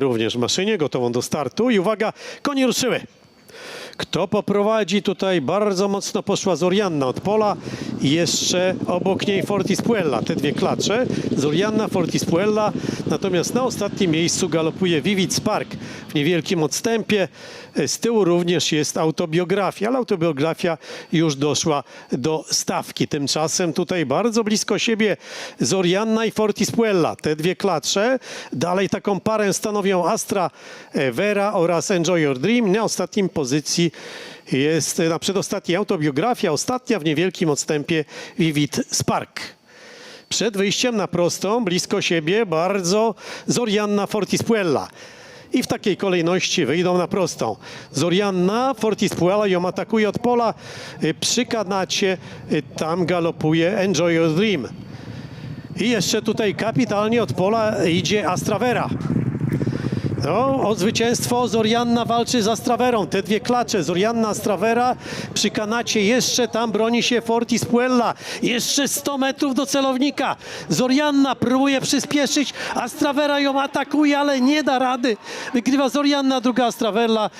również maszynie, gotową do startu. I uwaga, konie ruszyły. Kto poprowadzi tutaj? Bardzo mocno poszła Zorianna od pola i jeszcze obok niej Fortis Puella. Te dwie klacze. Zorianna, Fortis Puella. Natomiast na ostatnim miejscu galopuje Vivid Spark w niewielkim odstępie. Z tyłu również jest autobiografia, ale autobiografia już doszła do stawki. Tymczasem tutaj bardzo blisko siebie Zorianna i Fortis Puella. Te dwie klacze. Dalej taką parę stanowią Astra Vera oraz Enjoy Your Dream. Na ostatnim pozycji jest na przedostatniej autobiografia, ostatnia w niewielkim odstępie Vivid Spark. Przed wyjściem na prostą, blisko siebie, bardzo Zorianna Fortis Puella. I w takiej kolejności wyjdą na prostą. Zorianna, Fortis Puella ją atakuje od pola. Y, Przy kanacie y, tam galopuje Enjoy Your Dream. I jeszcze tutaj kapitalnie od pola idzie Astravera. No, o zwycięstwo Zorianna walczy z Astraverą. Te dwie klacze, Zorianna, Astravera. Przy kanacie jeszcze tam broni się Fortis Puella. Jeszcze 100 metrów do celownika. Zorianna próbuje przyspieszyć. Astravera ją atakuje, ale nie da rady. Wygrywa Zorianna, druga Astravera.